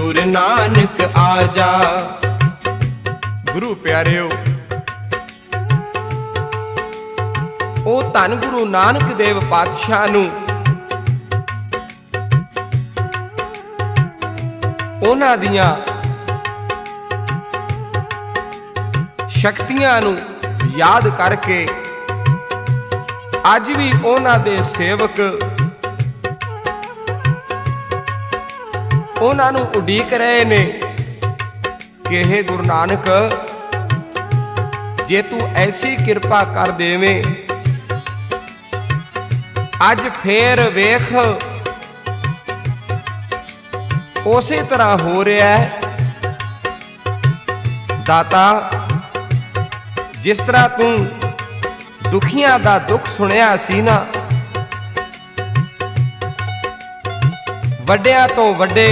ਹਜੂਰ ਨਾਨਕ ਆ ਗੁਰੂ ਪਿਆਰਿਓ, ਉਹ ਧੰਨ ਗੁਰੂ ਨਾਨਕ ਦੇਵ ਪਾਤਸ਼ਾਹ ਨੂੰ ਉਹਨਾਂ ਦੀਆਂ ਸ਼ਕਤੀਆਂ ਨੂੰ ਯਾਦ ਕਰਕੇ ਅੱਜ ਵੀ ਉਹਨਾਂ ਦੇ ਸੇਵਕ ਉਹਨਾਂ ਨੂੰ ਉਡੀਕ ਰਹੇ ਨੇ ਕਿ ਇਹ ਗੁਰੂ ਨਾਨਕ, ਜੇ ਤੂੰ ਐਸੀ ਕਿਰਪਾ ਕਰ ਦੇਵੇਂ, ਅੱਜ ਫੇਰ ਵੇਖ, ਉਸੇ ਤਰ੍ਹਾਂ ਹੋ ਰਿਹਾ ਹੈ। ਦਾਤਾ, ਜਿਸ ਤਰ੍ਹਾਂ ਤੂੰ ਦੁਖੀਆਂ ਦਾ ਦੁੱਖ ਸੁਣਿਆ ਸੀ ਨਾ, ਵੱਡਿਆਂ ਤੋਂ ਵੱਡੇ